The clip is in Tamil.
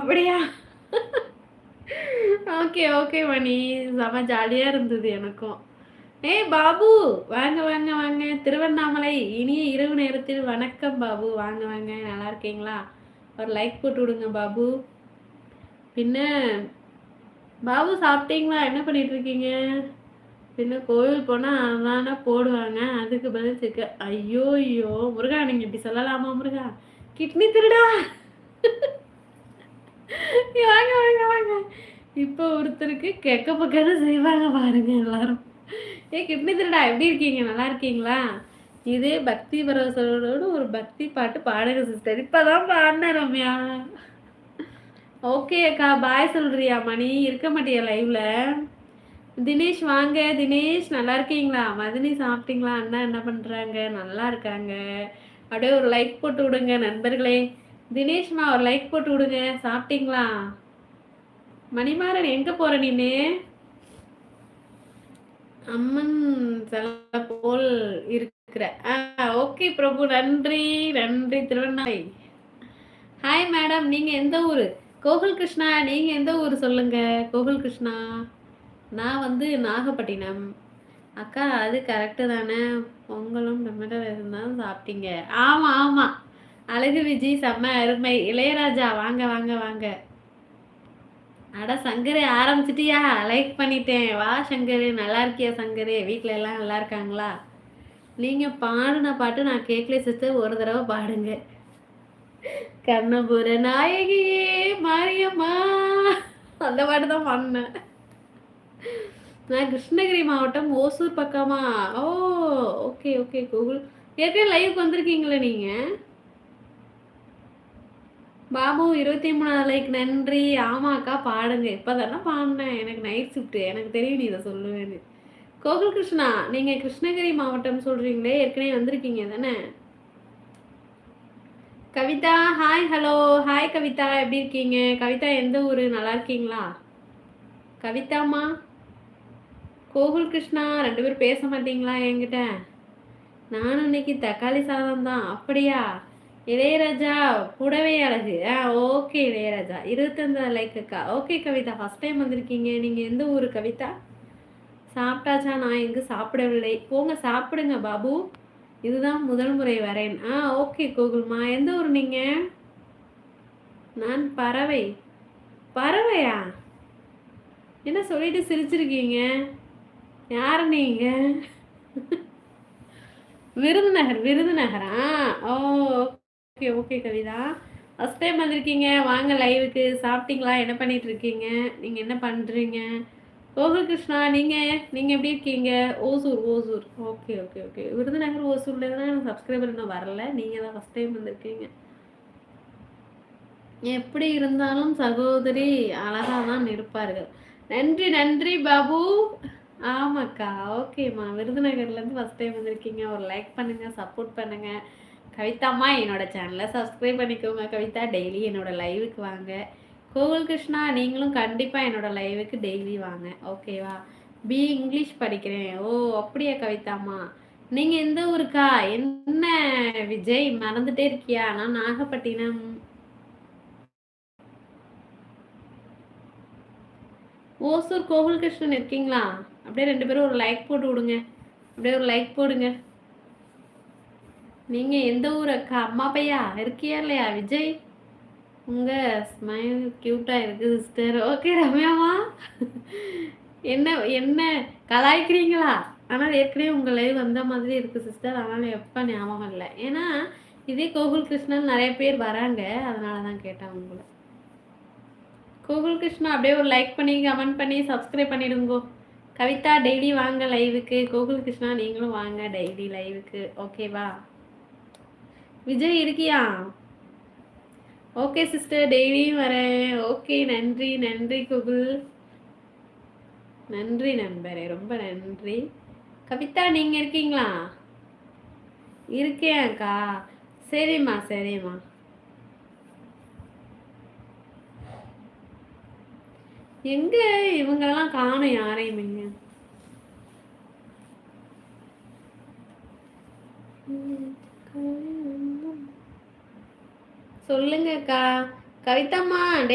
அப்படியா? Okay okay Mani. செம ஜாலியாக இருந்தது எனக்கும். ஏய் பாபு வாங்க வாங்க வாங்க. திருவண்ணாமலை இனிய இரவு நேரத்தில் வணக்கம் பாபு. வாங்க வாங்க. நல்லா இருக்கீங்களா? ஒரு லைக் போட்டு விடுங்க பாபு. பின்ன பாபு சாப்பிட்டீங்களா? என்ன பண்ணிட்டு இருக்கீங்க? பின்ன கோவில் போனால் அதான போடுவாங்க. அதுக்கு பதில் சிக்க. ஐயோ ஐயோ. முருகா நீங்கள் இப்படி சொல்லலாமா முருகா? கிட்னி திருடா? வாங்க வாங்க வாங்க. இப்போ ஒருத்தருக்கு கெக்க பக்கன்னு செய்வாங்க பாருங்க எல்லாரும். ஏ கிட்னி திருடா? எப்படி இருக்கீங்க? நல்லா இருக்கீங்களா? இதே பக்தி பரவசோட ஒரு பக்தி பாட்டு பாடுங்க சிஸ்டர் இப்போதான் பாடினேன் ரம்யா. ஓகே அக்கா. பாய் சொல்றியா மணி? இருக்க மாட்டியா லைவ்ல தினேஷ் வாங்க. தினேஷ் நல்லா இருக்கீங்களா? மதினி சாப்பிட்டீங்களா? அண்ணா என்ன பண்ணுறாங்க நல்லா இருக்காங்க. அப்படியே ஒரு லைக் போட்டு விடுங்க நண்பர்களே. தினேஷ்மா ஒரு லைக் போட்டு விடுங்க. சாப்பிட்டீங்களா? மணிமாறன் எங்கே போற நீனு? அம்மன் சில போல் இருக்கிற. ஆ ஓகே பிரபு நன்றி நன்றி திருவண்ணாமலை. ஹாய் மேடம் நீங்கள் எந்த ஊர்? கோகுல் கிருஷ்ணா நீங்கள் எந்த ஊர் சொல்லுங்கள் கோகுல் கிருஷ்ணா. நான் வந்து நாகப்பட்டினம். அக்கா அது கரெக்டு தானே? பொங்கலும் டொமேட்டோ இருந்தாலும் சாப்பிட்டீங்க. ஆமாம் ஆமாம் அழகு விஜய் செம்ம அருமை. இளையராஜா வாங்க வாங்க வாங்க. அட சங்கரே ஆரம்பிச்சிட்டியா? லைக் பண்ணிட்டேன். வா சங்கரு. நல்லா இருக்கியா சங்கரே? வீட்டில் எல்லாம் நல்லா இருக்காங்களா? நீங்கள் பாடின பாட்டு நான் கேட்கல சிஸ்டர் ஒரு தடவை பாடுங்க. கண்ணபுர நாயகியே மாரியம்மா. அந்த பாட்டு தான் பாடினேன். நான் கிருஷ்ணகிரி மாவட்டம் ஓசூர் பக்கமா. ஓ ஓகே ஓகே கூகுள் ஏற்கனவே லைவுக்கு வந்திருக்கீங்களே நீங்கள் பாபு இருபத்தி மூணாவது லைக் நன்றி. ஆமாக்கா பாடுங்க. இப்போ தானே பாடினேன். எனக்கு நைட் ஷிஃப்ட்டு எனக்கு தெரியும் நீ இதை சொல்லுவேன்னு. கோகுல் கிருஷ்ணா நீங்கள் கிருஷ்ணகிரி மாவட்டம் சொல்கிறீங்களே ஏற்கனவே வந்திருக்கீங்க. தானே? Kavitha hi hello hi Kavitha. எப்படி இருக்கீங்க? கவிதா எந்த ஊர்? நல்லா இருக்கீங்களா? கவிதாம்மா? கோகுல் கிருஷ்ணா ரெண்டு பேரும் பேச மாட்டீங்களா என்கிட்ட? நானும் இன்னைக்கு தக்காளி சாதம் தான் அப்படியா? இளையராஜா புடவை அழகு. ஆ ஓகே இளையராஜா. இருபத்தஞ்சு லைக் அக்கா. ஓகே கவிதா. ஃபஸ்ட் டைம் வந்திருக்கீங்க. நீங்கள் எந்த ஊர் கவிதா? சாப்பிட்டாச்சா? நான் எங்கே சாப்பிடவில்லை. போங்க சாப்பிடுங்க பாபு. இதுதான் முதல் முறை வரேன். ஆ ஓகே கோகுல்மா. எந்த ஊர் நீங்கள் நான் பறவை. பறவையா? என்ன சொல்லிட்டு சிரிச்சிருக்கீங்க? யார் நீங்கள் விருதுநகர் விருதுநகரா? ஓ okay okay Kavitha. First time வந்திருக்கீங்க. வாங்க லைவுக்கு சாப்பிட்டீங்களா? என்ன பண்ணிட்டு இருக்கீங்க நீங்கள் என்ன பண்ணுறீங்க கோகுல் கிருஷ்ணா நீங்கள் நீங்கள் எப்படி இருக்கீங்க? Hosur Hosur. Okay okay okay. Virudhunagar ஓசூரில் தான் எனக்கு சப்ஸ்கிரைபர் இன்னும் வரல. நீங்கள் தான் ஃபஸ்ட் டைம் வந்திருக்கீங்க. எப்படி இருந்தாலும் சகோதரி அழகாக தான் இருப்பார்கள். நன்றி நன்றி பாபு. ஆமாக்கா. ஓகேம்மா. விருதுநகர்லேருந்து ஃபஸ்ட் டைம் வந்திருக்கீங்க. ஒரு லைக் பண்ணுங்கள் சப்போர்ட் பண்ணுங்கள் கவிதாம்மா என்னோட சேனலை சப்ஸ்கிரைப் பண்ணிக்கோங்க. கவிதா டெய்லி என்னோட லைவுக்கு வாங்க. கோகுல் கிருஷ்ணா நீங்களும் கண்டிப்பாக என்னோட லைவுக்கு டெய்லி வாங்க. ஓகேவா பி இங்கிலீஷ் படிக்கிறேன். ஓ அப்படியா கவிதாம்மா நீங்கள் எந்த ஊருக்கா? என்ன விஜய்? மறந்துட்டே இருக்கியா? நான் நாகப்பட்டினம். ஓசூர் கோகுல் கிருஷ்ணன் இருக்கீங்களா? அப்படியே ரெண்டு பேரும் ஒரு லைக் போட்டு விடுங்க. அப்படியே ஒரு லைக் போடுங்க. நீங்கள் எந்த ஊர்? அக்கா அம்மா பையா இருக்கியா இல்லையா? விஜய்? உங்கள் ஸ்மைல் க்யூட்டாக இருக்குது சிஸ்டர் ஓகே ரம்யாமா? என்ன என்ன? கலாய்க்கிறீங்களா? ஆனால் ஏற்கனவே உங்கள் லைவ் வந்த மாதிரி இருக்குது சிஸ்டர் அதனால் எப்போ ஞாபகம் இல்லை. ஏன்னா இதே கோகுல் கிருஷ்ணன் நிறைய பேர் வராங்க. அதனால தான் கேட்டேன் உங்களை. கோகுல் கிருஷ்ணா அப்படியே ஒரு லைக் பண்ணி கமெண்ட் பண்ணி சப்ஸ்கிரைப் பண்ணிடுங்கோ. கவிதா டெய்லி வாங்க லைவுக்கு கோகுல் கிருஷ்ணா நீங்களும் வாங்க டெய்லி லைவுக்கு ஓகேவா விஜய் இருக்கியா? ஓகே சிஸ்டர் டெய்லியும் வரேன். ஓகே நன்றி நன்றி குகுல். நன்றி நண்பரே ரொம்ப நன்றி. கவிதா நீங்கள் இருக்கீங்களா? இருக்கேன்க்கா சரிம்மா சரிம்மா. எங்க? இவங்கெல்லாம் காணும் யாரையுமே. சொல்லுங்கக்கா. கவிதாம்மா